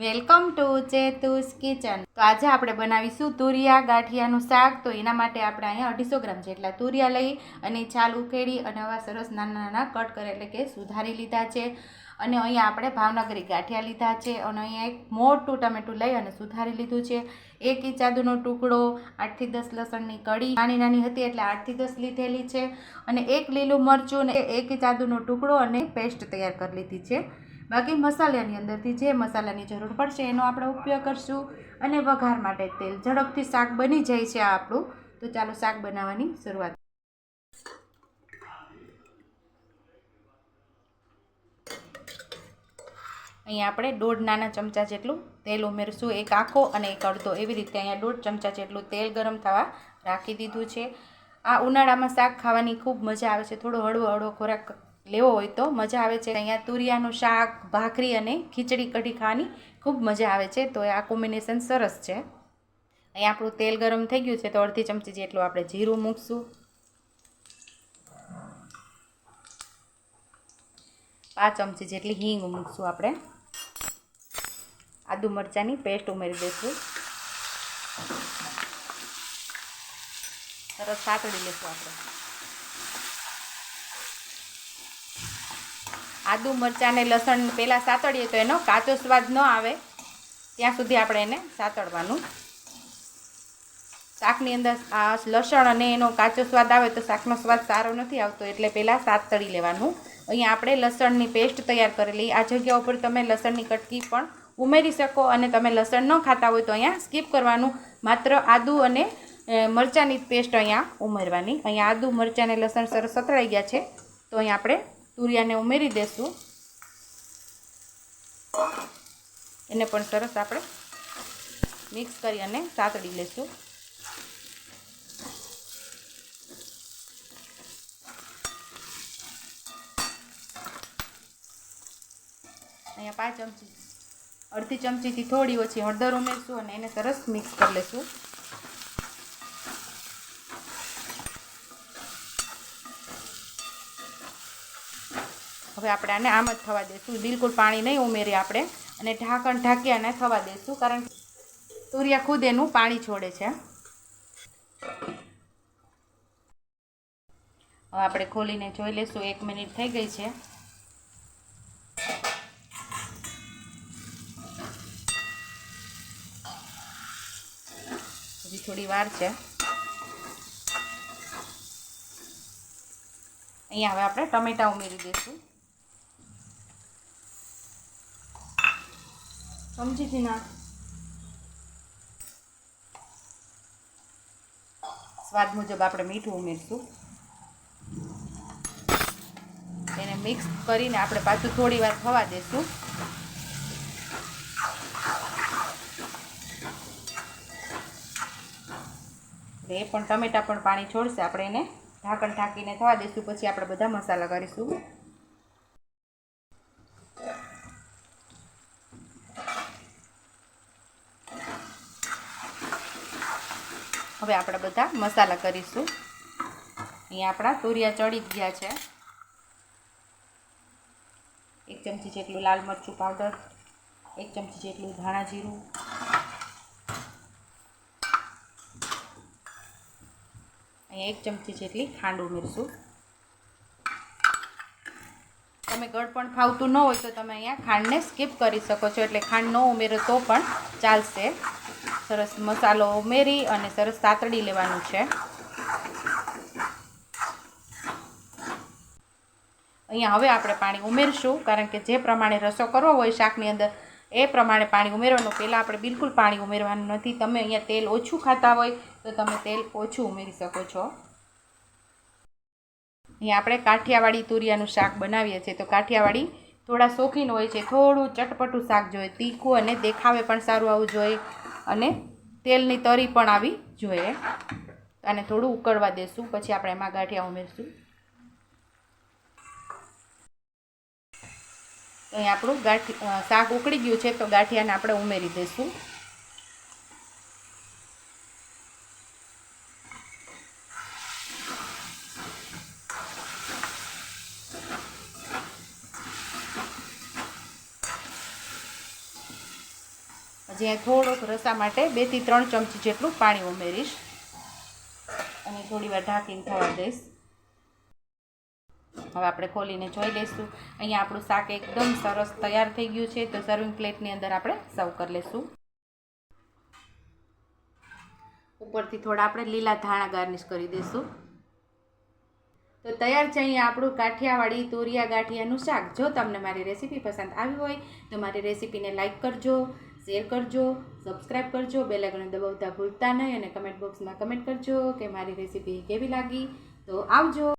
Welcome to ચેતુસ kitchen. તો આજે આપણે બનાવીશું તુરિયા ગાંઠિયાનું શાક. તો એના માટે આપણે અહીંયા અઢીસો ગ્રામ જેટલા તુરિયા લઈ અને છાલ ઉકેળી અને આવા સરસ નાના નાના કટ કરે એટલે કે સુધારી લીધા છે. અને અહીંયા આપણે ભાવનગરી ગાંઠિયા લીધા છે અને અહીંયા એક મોટું ટમેટું લઈ અને સુધારી લીધું છે. એક ઇંચ આદુનો ટુકડો, આઠથી દસ લસણની કડી નાની નાની હતી એટલે આઠથી દસ લીધેલી છે. અને એક લીલું મરચું અને એક ઇંચ આદુનો ટુકડો અને પેસ્ટ તૈયાર કરી લીધી છે. બાકી મસાલાની અંદરથી જે મસાલાની જરૂર પડશે એનો આપણે ઉપયોગ કરશું અને વઘાર માટે તેલ. ઝડપથી શાક બની જાય છે આ આપણું. તો ચાલો શાક બનાવવાની શરૂઆત. અહીંયા આપણે દોઢ નાના ચમચા જેટલું તેલ ઉમેરશું. એક આખો અને એક અડધો. એવી રીતે અહીંયા દોઢ ચમચા જેટલું તેલ ગરમ થવા રાખી દીધું છે. આ ઉનાળામાં શાક ખાવાની ખૂબ મજા આવે છે. થોડો હળવો હળવો ખોરાક લેવો હોય તો મજા આવે છે. અહીંયા તુરિયાનું શાક, ભાખરી અને ખીચડી કઢી ખાવાની ખૂબ મજા આવે છે. તો આ કોમ્બિનેશન સરસ છે. અહીંયા આપણું તેલ ગરમ થઈ ગયું છે તો અડધી ચમચી જેટલું આપણે જીરું મૂકશું. પાંચ ચમચી જેટલી હિંગ મૂકશું આપણે. આદુ મરચાંની પેસ્ટ ઉમેરી દઈશું. સરસ સાતડી લઈશું આપણે. આદુ, મરચાં અને લસણ પહેલાં સાતળીએ તો એનો કાચો સ્વાદ ન આવે. ત્યાં સુધી આપણે એને સાતડવાનું શાકની અંદર લસણ અને એનો કાચો સ્વાદ આવે તો શાકનો સ્વાદ સારો નથી આવતો, એટલે પહેલાં સાતળી લેવાનું. અહીંયા આપણે લસણની પેસ્ટ તૈયાર કરેલી. આ જગ્યા ઉપર તમે લસણની કટકી પણ ઉમેરી શકો અને તમે લસણ ન ખાતા હોય તો અહીંયા સ્કીપ કરવાનું. માત્ર આદુ અને મરચાંની પેસ્ટ અહીંયા ઉમેરવાની. અહીંયા આદુ, મરચાં અને લસણ સરસ સતળાઈ ગયા છે. તો અહીંયા આપણે તુરિયાને ઉમેરી દઈશું એને પણ સરસ આપણે મિક્સ કરી અને સાતડી લઈશું અહીંયા પાંચ ચમચી, અડધી ચમચીથી થોડી ઓછી હળદર ઉમેરશું અને એને સરસ મિક્સ કરી લઈશું હવે આપણે આને આમ જ થવા દઈશું બિલકુલ પાણી નહીં ઉમેરીએ આપણે અને ઢાંકણ ઢાંકી અને થવા દઈશું કારણ કે તુરિયા ખુદ એનું પાણી છોડે છે. હવે આપણે ખોલીને જોઈ લઈશું. એક મિનિટ થઈ ગઈ છે. હજી થોડી વાર છે. અહીંયા હવે આપણે ટમેટા ઉમેરી દઈશું સમજી હતી ના સ્વાદ મુજબ આપણે મીઠું ઉમેરશું. એને મિક્સ કરીને આપણે પાછું થોડી વાર થવા દઈશું એ પણ ટમેટા પણ પાણી છોડશે. આપણે એને ઢાંકણ ઢાંકીને થવા દઈશું પછી આપણે બધા મસાલા કરીશું. હવે આપણે બધા મસાલા કરીશું. અહીંયા આપણા તોરિયા ચડી ગયા છે. એક ચમચી જેટલું લાલ મરચું પાવડર, એક ચમચી જેટલું ધાણા જીરું. અહીંયા એક ચમચી જેટલી ખાંડ ઉમેરશું. તમે ગળ પણ ખાવતું ન હોય તો તમે અહીંયા ખાંડને સ્કીપ કરી શકો છો. એટલે ખાંડ ન ઉમેરો તો પણ ચાલશે. સરસ મસાલો ઉમેરી અને સરસ સાતડી લેવાનું છે. અહીંયા હવે આપણે પાણી ઉમેરશું, કારણ કે જે પ્રમાણે રસો કરવો હોય શાકની અંદર, એ પ્રમાણે પાણી ઉમેરવાનું. પહેલાં આપણે બિલકુલ પાણી ઉમેરવાનું નથી. તમે અહીંયા તેલ ઓછું ખાતા હોય, તો તમે તેલ ઓછું ઉમેરી શકો છો. અહીંયા આપણે કાઠિયાવાડી તુરિયાનું શાક બનાવીએ છીએ. તો કાઠિયાવાડી થોડા શોખીન હોય છે. થોડું ચટપટું શાક જોઈએ, તીખું અને દેખાવે પણ સારું આવવું જોઈએ. અને તેલની તરી પણ આવી જોઈએ. અને થોડું ઉકળવા દેશું, પછી આપણે એમાં ગાંઠિયા ઉમેરશું. અહીં આપણું ગાંઠી શાક ઉકળી ગયું છે, તો ગાંઠિયાને આપણે ઉમેરી દઈશું અહીં થોડોક રસા માટે બેથી ત્રણ ચમચી જેટલું પાણી ઉમેરીશ. અને થોડી વાર ઢાંકીને થવા દઈશ. હવે આપણે ખોલીને જોઈ લઈશું. અહીંયા આપણું શાક એકદમ સરસ તૈયાર થઈ ગયું છે, તો સર્વિંગ પ્લેટની અંદર આપણે સર્વ કરી લઈશું. ઉપરથી થોડા આપણે લીલા ધાણા ગાર્નિશ કરી દઈશું. તો તૈયાર છે અહીંયા આપણું કાઠિયાવાડી તોરિયા ગાંઠિયાનું શાક. જો તમને મારી રેસીપી પસંદ આવી હોય, તો મારી રેસીપીને લાઇક કરજો, શેર કરજો સબસ્ક્રાઈબ કરજો બે આઇકન દબાવતા ભૂલતા નહીં અને કમેન્ટ બોક્સમાં કમેન્ટ કરજો કે મારી રેસીપી કેવી લાગી. તો આવજો.